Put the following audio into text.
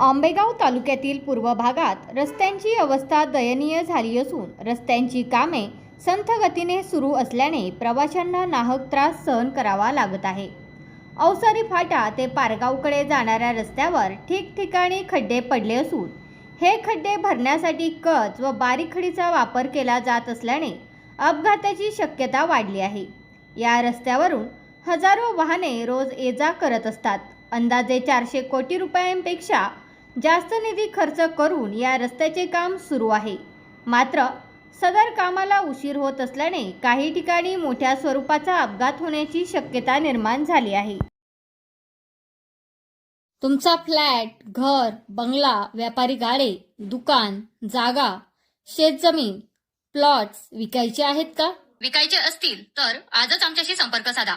आंबेगाव तालुक्यातील पूर्व भागात रस्त्यांची अवस्था दयनीय झाली असून रस्त्यांची कामे संथ गतीने सुरू असल्याने प्रवाशांना नाहक त्रास सहन करावा लागत आहे. अवसारी फाटा ते पारगावकडे जाणाऱ्या रस्त्यावर ठिकठिकाणी खड्डे पडले असून हे खड्डे भरण्यासाठी कच व बारीक खडीचा वापर केला जात असल्याने अपघाताची शक्यता वाढली आहे. या रस्त्यावरून हजारो वाहने रोज ये जा करत असतात. अंदाजे चारशे कोटी रुपयांपेक्षा जास्त निधी खर्च करून या रस्त्याचे काम सुरू आहे. मात्र सदर कामाला उशीर होत असल्याने काही ठिकाणी मोठ्या स्वरूपाचा अपघात होण्याची शक्यता निर्माण झाली आहे. तुमचा फ्लॅट घर बंगला व्यापारी गाडे दुकान जागा शेतजमीन प्लॉट्स विकायचे आहेत का? विकायचे असतील तर आजच आमच्याशी संपर्क साधा.